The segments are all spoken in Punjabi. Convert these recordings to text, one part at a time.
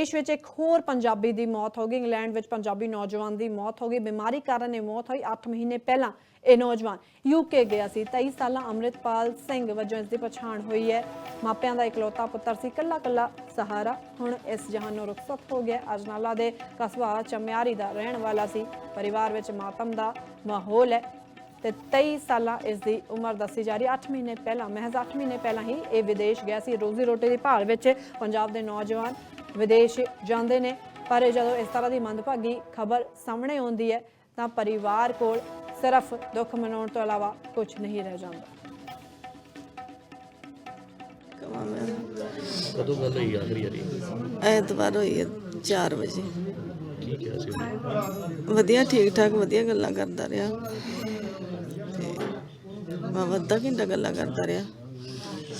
ਦੇਸ਼ ਵਿੱਚ ਇੱਕ ਹੋਰ ਪੰਜਾਬੀ ਦੀ ਮੌਤ ਹੋ ਗਈ। ਇੰਗਲੈਂਡ ਵਿੱਚ ਪੰਜਾਬੀ ਨੌਜਵਾਨ ਦੀ ਮੌਤ ਹੋ ਗਈ। ਬਿਮਾਰੀ ਕਾਰਨ ਇਹ ਮੌਤ ਹੋਈ। 8 ਮਹੀਨੇ ਪਹਿਲਾਂ ਇਹ ਨੌਜਵਾਨ ਯੂਕੇ ਗਿਆ ਸੀ। 23 ਸਾਲਾਂ ਅੰਮ੍ਰਿਤਪਾਲ ਸਿੰਘ ਵਜੋਂ ਇਸ ਦੀ ਪਛਾਣ ਹੋਈ ਹੈ। ਮਾਪਿਆਂ ਦਾ ਇਕਲੌਤਾ ਪੁੱਤਰ ਸੀ। ਕੱਲਾ ਕੱਲਾ ਸਹਾਰਾ ਹੁਣ ਇਸ ਜਹਾਨੋਂ ਰੁਖਸਤ ਹੋ ਗਿਆ। ਅਜਨਾਲਾ ਦੇ ਕਸਬਾ ਚਮਿਆਰੀ ਦਾ ਰਹਿਣ ਵਾਲਾ ਸੀ। ਪਰਿਵਾਰ ਵਿੱਚ ਮਾਤਮ ਦਾ ਮਾਹੌਲ ਹੈ ਤੇ 23 ਸਾਲਾਂ ਇਸ ਦੀ ਉਮਰ ਦੱਸੀ ਜਾ ਰਹੀ ਹੈ। 8 ਮਹੀਨੇ ਪਹਿਲਾਂ, ਮਹਿਜ਼ 8 ਮਹੀਨੇ ਪਹਿਲਾਂ ਹੀ ਇਹ ਵਿਦੇਸ਼ ਗਿਆ ਸੀ। ਰੋਜ਼ੀ ਰੋਟੀ ਦੀ ਭਾਲ ਵਿੱਚ ਪੰਜਾਬ ਦੇ ਨੌਜਵਾਨ ਵਿਦੇਸ਼ ਜਾਂਦੇ ਨੇ ਪਰ ਜਦੋਂ ਇਸ ਤਰ੍ਹਾਂ ਦੀ ਮੰਦਭਾਗੀ ਖਬਰ ਸਾਹਮਣੇ ਆਉਂਦੀ ਹੈ ਤਾਂ ਪਰਿਵਾਰ ਕੋਲ ਸਿਰਫ ਦੁੱਖ ਮਨਾਉਣ ਤੋਂ ਇਲਾਵਾ ਕੁਝ ਨਹੀਂ ਰਹਿ ਜਾਂਦਾ। ਕਵਾਂ ਮੈਂ। ਕਦੋਂ ਗੱਲ ਹੋਈ ਆਖਰੀ ਵਾਰੀ? ਐਤਵਾਰ ਹੋਈ ਹੈ 4 ਵਜੇ। ਕੀ ਕਿਹਾ ਸੀ ਉਹਨੇ? ਵਧੀਆ ਠੀਕ ਠਾਕ ਵਧੀਆ ਗੱਲਾਂ ਕਰਦਾ ਰਿਹਾ। ਤੇ ਮੈਂ ਅੱਧਾ ਘੰਟਾ ਗੱਲਾਂ ਕਰਦਾ ਰਿਹਾ।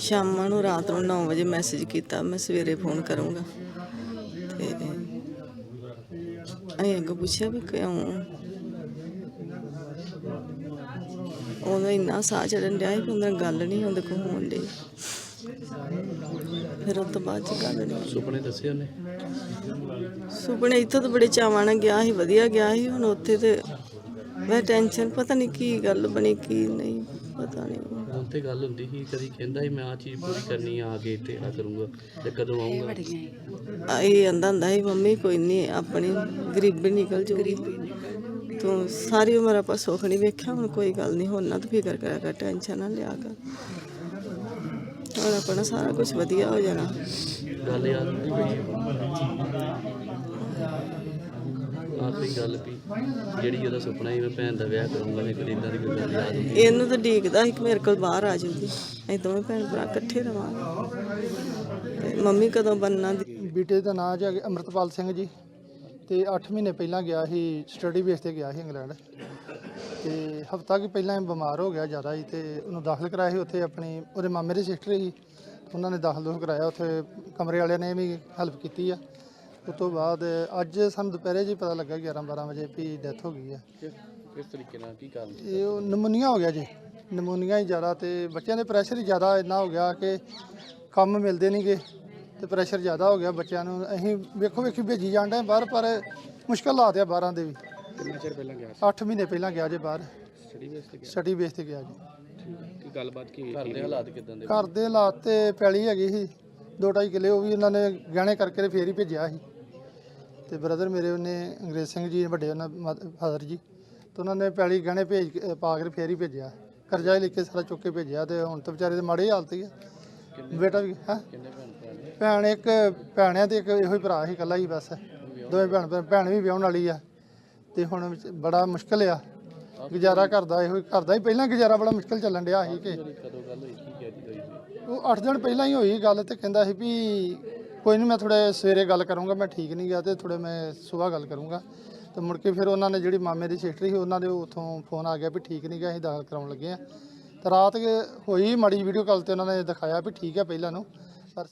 ਸ਼ਾਮਾਂ ਨੂੰ ਰਾਤ ਨੂੰ 9 ਵਜੇ ਮੈਸੇਜ ਕੀਤਾ ਮੈਂ ਸਵੇਰੇ ਫੋਨ ਕਰੂੰਗਾ। ਤੇ ਅਸੀਂ ਅੱਗੇ ਪੁੱਛਿਆ ਵੀ ਕਿਉਂ? ਉਹਦਾ ਇੰਨਾ ਸਾਹ ਚੜਨ ਡਿਆ ਸੀ ਕਿ ਉਹਦੇ ਨਾਲ ਗੱਲ ਨਹੀਂ ਹੁੰਦੀ ਕੋ ਹੋਣ ਡਈ। ਫਿਰ ਉਹ ਤੋਂ ਬਾਅਦ ਚ ਗੱਲ ਨਹੀਂ ਸੁਪਨੇ ਦੱਸੇ ਉਹਨੇ? ਸੁਪਨੇ ਇੱਥੋਂ ਤਾਂ ਬੜੇ ਚਾਵਾਂ ਨਾਲ ਗਿਆ ਸੀ ਵਧੀਆ ਗਿਆ ਸੀ ਹੁਣ ਉੱਥੇ ਤੇ ਮੈਂ ਟੈਨਸ਼ਨ ਪਤਾ ਨਹੀਂ ਕੀ ਗੱਲ ਬਣੀ ਕੀ ਨਹੀਂ ਪਤਾ ਨਹੀਂ। ਤੇ ਗੱਲ ਹੁੰਦੀ ਸੀ ਕਦੀ ਕਹਿੰਦਾ ਸੀ ਮੈਂ ਆ ਚੀਜ਼ ਪੂਰੀ ਕਰਨੀ ਆ ਆ ਕੇ ਤੇ ਆ ਕਰੂੰਗਾ ਤੇ ਕਦੋਂ ਆਉਂਗਾ ਆ ਇਹ ਆਂਦਾ ਹੁੰਦਾ ਸੀ ਮੰਮੀ ਕੋਈ ਨਹੀਂ ਆਪਣੀ ਗਰੀਬੀ ਨਿਕਲ ਜੂਗੀ। ਤੂੰ ਸਾਰੀ ਉਮਰ ਆਪਾਂ ਸੁੱਖ ਨਹੀਂ ਵੇਖਿਆ ਹੁਣ ਕੋਈ ਗੱਲ ਨਹੀਂ ਹੁਣ ਨਾ ਤੂੰ ਫਿਕਰ ਕਰਿਆ ਕਰ ਟੈਨਸ਼ਨ ਨਾ ਲਿਆ ਕਰ। ਹੁਣ ਆਪਣਾ ਸਾਰਾ ਕੁਝ ਵਧੀਆ ਹੋ ਜਾਣਾ। ਗੱਲ ਯਾਦ ਨਹੀਂ ਹੋਈ ਆਖਰੀ ਗੱਲ ਵੀ ਜਿਹੜੀ ਉਹਦਾ ਸੁਪਨਾ ਸੀ ਮੈਂ ਭੈਣ ਦਾ ਵਿਆਹ ਕਰੂੰਗਾ ਨੇ ਕਦੀ ਇਦਾਂ ਦੀ ਕੋਈ ਗੱਲ ਯਾਦ ਹੁੰਦੀ ਇਹਨੂੰ ਤਾਂ ਡੀਕਦਾ ਸੀ ਕਿ ਮੇਰੇ ਕੋਲ ਬਾਹਰ ਆ ਜਾਊਗੀ ਅਸੀਂ ਦੋਵੇਂ ਭੈਣ ਭਰਾ ਇਕੱਠੇ ਰਵਾਂਗੇ। ਤੇ ਮੰਮੀ ਕਦੋਂ ਬੰਨਣਾ ਦੀ ਬੀਟੇ ਦਾ ਨਾਂ ਜੀ ਅਮਰਤਪਾਲ ਸਿੰਘ ਜੀ। ਤੇ 8 ਮਹੀਨੇ ਪਹਿਲਾਂ ਗਿਆ ਸੀ ਸਟੱਡੀ ਬੇਸ ਤੇ ਗਿਆ ਸੀ ਇੰਗਲੈਂਡ। ਤੇ ਹਫਤਾ ਕਿ ਪਹਿਲਾਂ ਇਹ ਬਿਮਾਰ ਹੋ ਗਿਆ ਜ਼ਿਆਦਾ ਹੀ ਤੇ ਉਹਨੂੰ ਦਾਖਲ ਕਰਾਇਆ ਸੀ ਉੱਥੇ ਆਪਣੀ ਉਹਦੇ ਮਾਮੇ ਦੀ ਸਿਸਟਰ ਸੀ। ਉਹਨਾਂ ਨੇ ਦਾਖਲ ਦੋਖ ਕਰਾਇਆ ਉੱਥੇ ਕਮਰੇ ਵਾਲਿਆਂ ਨੇ ਵੀ ਹੈਲਪ ਕੀਤੀ ਆ। ਉਸ ਤੋਂ ਬਾਅਦ ਅੱਜ ਸਾਨੂੰ ਦੁਪਹਿਰੇ ਜੀ ਪਤਾ ਲੱਗਾ 11 12 ਵਜੇ ਵੀ ਡੈਥ ਹੋ ਗਈ ਆ ਕਿਸ ਤਰੀਕੇ ਨਾਲ ਕੀ ਕਾਰਨ? ਇਹ ਉਹ ਨਮੂਨੀਆ ਹੋ ਗਿਆ ਜੀ। ਨਮੂਨੀਆ ਹੀ ਜ਼ਿਆਦਾ ਤੇ ਬੱਚਿਆਂ ਦੇ ਪ੍ਰੈਸ਼ਰ ਹੀ ਜ਼ਿਆਦਾ ਇੰਨਾ ਹੋ ਗਿਆ ਕਿ ਕੰਮ ਮਿਲਦੇ ਨਹੀਂਗੇ ਤੇ ਪ੍ਰੈਸ਼ਰ ਜ਼ਿਆਦਾ ਹੋ ਗਿਆ ਬੱਚਿਆਂ ਨੂੰ। ਅਸੀਂ ਵੇਖੋ ਵੇਖੀ ਭੇਜੀ ਜਾਂਦੇ ਬਾਹਰ ਪਰ ਮੁਸ਼ਕਲ ਹਾਲਾਤ ਆ ਬਾਹਰਾਂ ਦੇ ਵੀ। ਕਿੰਨਾ ਚਿਰ ਪਹਿਲਾਂ ਗਿਆ 8 ਮਹੀਨੇ ਪਹਿਲਾਂ ਗਿਆ ਜੇ ਬਾਹਰ। ਸਟੱਡੀ ਬੇਸ ਤੇ ਸਟੱਡੀ ਬੇਸ ਤੇ ਗਿਆ ਜੀ। ਕੀ ਗੱਲਬਾਤ ਕੀ ਘਰ ਦੇ ਹਾਲਾਤ ਕਿਦਾਂ ਦੇ? ਘਰ ਦੇ ਹਾਲਾਤ ਤੇ ਪੈਲੀ ਹੈਗੀ ਸੀ ਦੋ ਢਾਈ ਕਿੱਲੇ ਉਹ ਵੀ ਉਹਨਾਂ ਨੇ ਗਹਿਣੇ ਕਰਕੇ ਤੇ ਫੇਰ ਹੀ ਭੇਜਿਆ ਸੀ। ਤੇ ਬ੍ਰਦਰ ਮੇਰੇ ਉਹਨੇ ਅੰਗਰੇਜ਼ ਸਿੰਘ ਜੀ ਵੱਡੇ ਉਹਨਾਂ ਫਾਦਰ ਜੀ ਤੇ ਉਹਨਾਂ ਨੇ ਪੈਲੀ ਗਹਿਣੇ ਭੇਜ ਕੇ- ਪਾ ਕੇ ਫੇਰ ਹੀ ਭੇਜਿਆ। ਕਰਜ਼ਾ ਹੀ ਲੈ ਕੇ ਸਾਰਾ ਚੁੱਕ ਕੇ ਭੇਜਿਆ ਤੇ ਹੁਣ ਤਾਂ ਵਿਚਾਰੇ ਦੇ ਮਾੜੇ ਹੀ ਹਾਲਤ ਹੀ ਆ। ਬੇਟਾ ਵੀ ਹੈ? ਭੈਣ ਇੱਕ ਭੈਣ ਆ ਤੇ ਇੱਕ ਇਹੋ ਹੀ ਭਰਾ ਸੀ ਇਕੱਲਾ ਹੀ ਬਸ। ਦੋਵੇਂ ਭੈਣ ਭੈਣ- ਭੈਣ ਵੀ ਵਿਆਹਣ ਵਾਲੀ ਆ। ਤੇ ਹੁਣ ਵਿੱਚ ਬੜਾ ਮੁਸ਼ਕਲ ਆ। ਗੁਜ਼ਾਰਾ ਕਰਦਾ ਇਹੋ ਹੀ ਕਰਦਾ ਹੀ ਪਹਿਲਾਂ ਗੁਜ਼ਾਰਾ ਬੜਾ ਮੁਸ਼ਕਲ ਚੱਲਣ ਡਿਆ ਸੀ ਕਿ ਉਹ 8 ਦਿਨ ਪਹਿਲਾਂ ਹੀ ਹੋਈ ਗੱਲ ਤੇ ਕਹਿੰਦਾ ਸੀ ਵੀ ਕੋਈ ਨਹੀਂ ਮੈਂ ਥੋੜੇ ਸਵੇਰੇ ਗੱਲ ਕਰੂੰਗਾ, ਮੈਂ ਠੀਕ ਨਹੀਂ ਗਿਆ ਤੇ ਥੋੜੇ ਮੈਂ ਸਵੇਰ ਗੱਲ ਕਰੂੰਗਾ। ਤੇ ਮੁੜ ਕੇ ਫਿਰ ਉਹਨਾਂ ਨੇ ਜਿਹੜੀ ਮਾਮੇ ਦੀ ਸਿਸਟਰ ਸੀ, ਉਹਨਾਂ ਦੇ ਉੱਥੋਂ ਫੋਨ ਆ ਗਿਆ ਵੀ ਠੀਕ ਨਹੀਂ ਗਿਆ, ਅਸੀਂ ਦਾਖਲ ਕਰਾਉਣ ਲੱਗੇ ਆ ਤੇ ਰਾਤ ਹੋਈ ਮਾੜੀ ਵੀਡੀਓ ਕਾਲ ਤੇ ਉਹਨਾਂ ਨੇ ਦਿਖਾਇਆ ਵੀ ਠੀਕ ਹੈ ਪਹਿਲਾਂ ਨੂੰ, ਪਰ